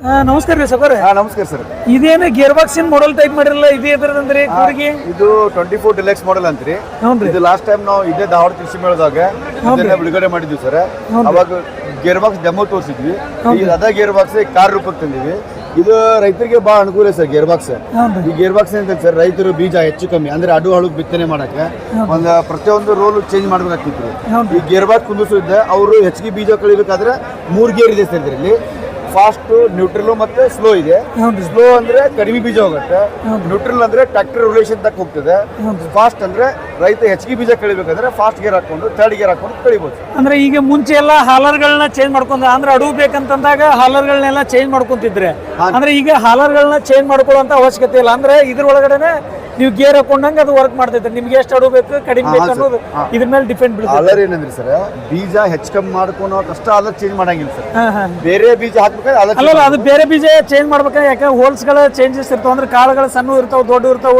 ನಮಸ್ಕಾರ ರೀ ಸರ್ ಹಾ ನಮಸ್ಕಾರ ಸರ್. ಇದೇನು ಗೇರ್ ಬಾಕ್ಸಿನ ಮಾಡಲ್ ಟೈಪ್ ಮಾಡಿರಲ್ಲ ಇದು ಎದ್ರದಂದ್ರಿ ಕೂರಿಗೆ ಇದು ಟ್ವೆಂಟಿ ಫೋರ್ ಡಿಲೆಕ್ಸ್ ಮಾಡೆಲ್ ಅಂತ್ರಿ ಇದು ಲಾಸ್ಟ್ ಟೈಮ್ ನಾವು ಇದೇ ಧಾರವಾಡ ಕೃಷಿ ಮೇಳದಾಗ ಇದನ್ನ ಬಿಡುಗಡೆ ಮಾಡಿದ್ವಿ ಸರ್. ಅವಾಗ ಗೇರ್ ಬಾಕ್ಸ್ ಡೆಮೋ ತೋರಿಸಿದ್ವಿ. ಈಗ ಅದ ಗೇರ್ ಬಾಕ್ಸ್ ಕಾರ್ ರೂಪಕ್ಕೆ ತಂದಿವಿ ಇದು ರೈತರಿಗೆ ಬಹಳ ಅನುಕೂಲ ಸರ್ ಗೇರ್ ಬಾಕ್ಸ್ ಈ ಗೇರ್ ಬಾಕ್ಸ್ ಅಂತ ಸರ್ ರೈತರು ಬೀಜ ಹೆಚ್ಚು ಕಮ್ಮಿ ಅಂದ್ರೆ ಅಡು ಹಳು ಬಿತ್ತನೆ ಮಾಡಕ್ಕೆ ಒಂದು ಪ್ರತಿಯೊಂದು ರೋಲ್ ಚೇಂಜ್ ಮಾಡ್ಬೇಕಾಗ್ತಿತ್ತು. ಈ ಗೇರ್ ಬಾಕ್ಸ್ ಕುಂದಿಸಿದ್ದೆ ಅವರು ಹೆಚ್ಚಿಗೆ ಬೀಜ ಕಳಿಬೇಕಾದ್ರೆ ಮೂರ್ ಗೇರ್ ಇದೆ ಸರ್ ಇದರಲ್ಲಿ. ಫಾಸ್ಟ್ ನ್ಯೂಟ್ರಲ್ ಮತ್ತೆ ಸ್ಲೋ ಇದೆ. ಸ್ಲೋ ಅಂದ್ರೆ ಕಡಿಮೆ ಬೀಜ ಹೋಗುತ್ತೆ. ನ್ಯೂಟ್ರಲ್ ಅಂದ್ರೆ ಟ್ರಾಕ್ಟರ್ ರಿಲೇಷನ್ ತಕ್ಕ ಹೋಗ್ತದೆ. ಫಾಸ್ಟ್ ಅಂದ್ರೆ ರೈತ ಹೆಚ್ಚಿಗೆ ಬೀಜ ಕಳಿಬೇಕಂದ್ರೆ ಫಾಸ್ಟ್ ಗೇರ್ ಹಾಕೊಂಡು ಥರ್ಡ್ ಗೇರ್ ಹಾಕೊಂಡು ಕಳಿಬಹುದು ಅಂದ್ರೆ ಈಗ ಮುಂಚೆ ಎಲ್ಲ ಹಾಲರ್ಗಳನ್ನ ಚೇಂಜ್ ಮಾಡ್ಕೊಂಡ ಅಂದ್ರೆ ಅಡುಗೆ ಬೇಕಂತಂದಾಗ ಹಾಲರ್ಗಳನ್ನೆಲ್ಲ ಚೇಂಜ್ ಮಾಡ್ಕೊಂತಿದ್ರೆ. ಅಂದ್ರೆ ಈಗ ಹಾಲರ್ಗಳನ್ನ ಚೇಂಜ್ ಮಾಡ್ಕೊಳ್ಳೋಂತ ಅವಶ್ಯಕತೆ ಇಲ್ಲ. ಅಂದ್ರೆ ಇದ್ರೊಳಗಡೆನೆ ನೀವು ಗೇರ್ ಹಾಕೊಂಡಂಗೆ ಅದು ವರ್ಕ್ ಮಾಡ್ತೈತೆ. ನಿಮ್ಗೆ ಎಷ್ಟು ಅಡು ಬೇಕು ಕಡಿಮೆ ಬೇಕು ಅನ್ನೋದು ಇದ್ರ ಮೇಲೆ ಡಿಪೆಂಡ್ ಬೀಳುತ್ತೆ. ಅಲರ್ ಏನಂದ್ರಿ ಸರ್? ಬೀಜ ಹೆಚ್ಚು ಕಮ್ಮಿ ಮಾಡ್ಕೊಳೋ ಕಷ್ಟ ಅಲರ್ ಚೇಂಜ್ ಮಾಡಂಗಿಲ್ಲ ಸರ್. ಬೇರೆ ಬೀಜ ಹಾಕ್ಬೇಕಾದ್ರೆ ಅಲರ್ ಅಲ್ಲ ಅದು ಬೇರೆ ಬೀಜ ಚೇಂಜ್ ಮಾಡ್ಬೇಕಾದ್ರೆ ಹೋಲ್ಸ್ ಹೋಲ್ಸ್ಗಳ ಚೇಂಜಸ್ ಇರ್ತಾವ ಅಂದ್ರೆ ಕಾಳುಗಳು ಸಣ್ಣ ಇರ್ತಾವ ದೊಡ್ಡ ಇರ್ತಾವ.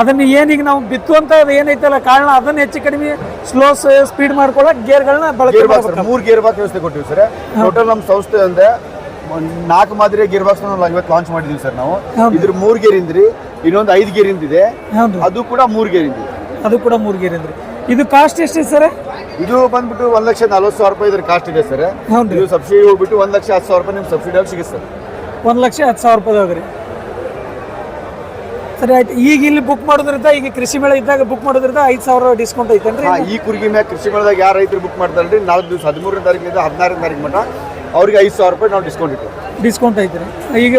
ಅದನ್ನ ಏನೀಗ ನಾವು ಬಿತ್ತುವಂತ ಏನೈತಲ್ಲ ಕಾರಣ ಅದನ್ನ ಹೆಚ್ಚು ಕಡಿಮೆ ಸ್ಲೋ ಸ್ಪೀಡ್ ಮಾಡ್ಕೊಳಕ್ ಗೇರ್ಗಳನ್ನ ಬಳಕೆ ಮಾಡ್ಬೇಕು. ಮೂರ್ ಗೇರ್ ಬಾಕ್ ವ್ಯವಸ್ಥೆ ಕೊಟ್ಟಿವಿ ಸರ್. ಟೋಟಲ್ ನಮ್ಮ ಸಂಸ್ಥೆ ಅಂದ್ರೆ ನಾಲ್ಕು ಮಾದರಿಯ ಗೇರ್ ಬಾಕ್ಸ್ ಇವತ್ತು ಲಾಂಚ್ ಮಾಡಿದೀವಿ ಸರ್ ನಾವು. ಇದ್ರ ಮೂರ್ ಗೇರ್ ಇಂದ್ರಿ. ಇನ್ನೊಂದು ಐದು ಗೇರ್ ಇದೆ ಹೌದು. ಅದು ಕೂಡ ಮೂರು ಗೇರ್ ಇದೆ ಅದು ಕೂಡ ಮೂರು ಗೇರ್ ಅಂದ್ರೆ ಇದು ಕಾಸ್ಟ್ ಎಷ್ಟಿದೆ ಸರ್? ಇದು ಬಂದ್ಬಿಟ್ಟು ಒಂದ್ ಲಕ್ಷ ನಲ್ವತ್ತು ಸಾವಿರ ರೂಪಾಯಿ ಇದ್ರ ಕಾಸ್ಟ್ ಇದೆ ಸರ್. ಇದು ಸಬ್ಸಿಡಿ ಹೋಗ್ಬಿಟ್ಟು ಒಂದ್ ಲಕ್ಷ ಹತ್ತು ಸಾವಿರ ರೂಪಾಯಿ ನಿಮ್ಗೆ ಸಬ್ಸಿಡಿ ಆಗಿ ಸಿಗುತ್ತೆ ಸರ್. ಒಂದು ಲಕ್ಷ ಹತ್ತು ಸಾವಿರ ರೂಪಾಯಿ ರೀ. ಸರಿ ಆಯ್ತು. ಈಗ ಇಲ್ಲಿ ಬುಕ್ ಮಾಡೋದ್ರಿಂದ ಈಗ ಕೃಷಿ ಮೇಳ ಇದ್ದಾಗ ಬುಕ್ ಮಾಡೋದ್ರಿಂದ ಐದು ಸಾವಿರ ಡಿಸ್ಕೌಂಟ್ ಐತೇನ್ರಿ ಹಾ, ಈ ಕುರ್ಗಿ ಮ್ಯಾಗ ಕೃಷಿ ಮೇಳದಾಗ ಯಾರು ರೈತರು ಬುಕ್ ಮಾಡ್ತಾರಲ್ರಿ? ನಾಲ್ಕು ದಿವಸ ಹದಿಮೂರನೇ ತಾರೀಕಿಂದ ಹದಿನಾರನೇ ತಾರೀಕು ಮಟ್ಟ ಅವ್ರಿಗೆ ಐದು ಸಾವಿರ ರೂಪಾಯಿ ನಾವು ಡಿಸ್ಕೌಂಟ್ ಇಟ್ಟು ಡಿಸ್ಕೌಂಟ್ ಐತ್ರಿ ಈಗ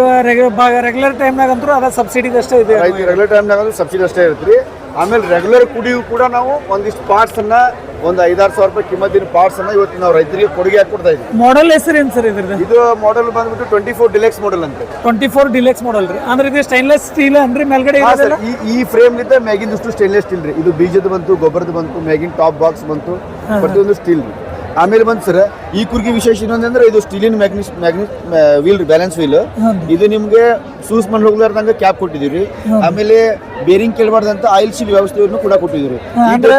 ರೆಗ್ಯುಲರ್ ಟೈಮ್ನಾಗ ಅಂತೂ ಅದ ಸಬ್ಸಿಡಿ ಅಷ್ಟೇ ಇದೆ. ರೆಗ್ಯುಲರ್ ಟೈಮ್ನಾಗ ಸಬ್ಸಿಡಿ ಅಷ್ಟೇ ಇರುತ್ತೆ ಆಮೇಲೆ ರೆಗ್ಯುಲರ್ ಕುಡಿಯೂ ಕೂಡ ನಾವು ಒಂದಿಷ್ಟು ಪಾರ್ಟ್ಸ್ ಅನ್ನ ಒಂದು ಐದಾರು ಸಾವಿರ ರೂಪಾಯಿ ಕಿಮ್ಮತ್ತಿನ ಪಾರ್ಟ್ಸ್ ಅನ್ನ ಇವತ್ತು ನಾವು ರೈತರಿಗೆ ಕೊಡುಗೆ ಹಾಕಿ ಕೊಡ್ತಾ ಇದ್ದೀವಿ ಹೆಸರು ಏನು ಸರ್ ಇದ್ರದ್ದು? ಇದು ಮಾಡೆಲ್ ಬಂದ್ಬಿಟ್ಟು ಟ್ವೆಂಟಿ ಫೋರ್ ಡಿಲೆಕ್ಸ್ ಮಾಡೆಲ್ ಅಂತ. ಟ್ವೆಂಟಿ ಫೋರ್ ಡಿಲೆಕ್ಸ್ ಮಾಡಲ್ ರೀ. ಅಂದ್ರೆ ಇದು ಸ್ಟೈನ್ಲೆಸ್ ಸ್ಟೀಲ್ ಅಂದ್ರೆ ಮೇಲ್ಗಡೆ ಈ ಈ ಫ್ರೇಮ್ನಿಂದ ಮ್ಯಾಗಿಂದಷ್ಟು ಸ್ಟೈನ್ಲೆಸ್ ಸ್ಟೀಲ್ ರೀ. ಇದು ಬೀಜದ ಬಂತು ಗೊಬ್ಬರದ ಬಂತು ಮ್ಯಾಗಿನ್ ಟಾಪ್ ಬಾಕ್ಸ್ ಬಂತು ಪ್ರತಿಯೊಂದು ಸ್ಟೀಲ್ ರೀ. ಆಮೇಲೆ ಬಂತು ಸರ್ ಈ ಕುರ್ಗಿ ವಿಶೇಷ ಇನ್ನೊಂದಂದ್ರೆ ಇದು ಸ್ಟೀಲಿನ ಮ್ಯಾಗ್ನಿಸ್ ಮ್ಯಾಗ್ನಿಸ್ ವೀಲ್ ಬ್ಯಾಲೆನ್ಸ್ ವೀಲ್ ಇದು ನಿಮ್ಗೆ ಸೂಸ್ ಮಣ್ಣು ಹೋಗ್ಲಾರ್ದಂಗ ಕ್ಯಾಪ್ ಕೊಟ್ಟಿದ್ದೀವಿ ಆಮೇಲೆ ಬೇರಿಂಗ್ ಕೇಳಬಾರ್ದಂತ ಆಯಿಲ್ ಸೀಲ್ ವ್ಯವಸ್ಥೆಯನ್ನು ಕೂಡ ಕೊಟ್ಟಿದ್ರು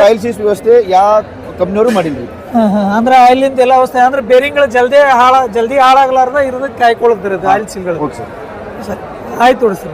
ಆಯಿಲ್ ಸೀಲ್ ವ್ಯವಸ್ಥೆ ಯಾವ ಕಂಪ್ನಿಯವರು ಮಾಡಿದ್ರು. ಅಂದ್ರೆ ಆಯಿಲಿಂದ ಎಲ್ಲ ಅವಸ್ಥೆ ಅಂದ್ರೆ ಬೇರಿಂಗ್ಗಳು ಜಲ್ದಿ ಹಾಳ ಜಲ್ದಿ ಹಾಳಾಗ್ಲಾರ್ದ ಇರೋದಕ್ಕೆ ಕಾಯ್ಕೊಳ್ಳೋದಿರುತ್ತೆ ಆಯಿಲ್ ಸೀಲ್ಗಳು ಆಯ್ತು ಸರ್.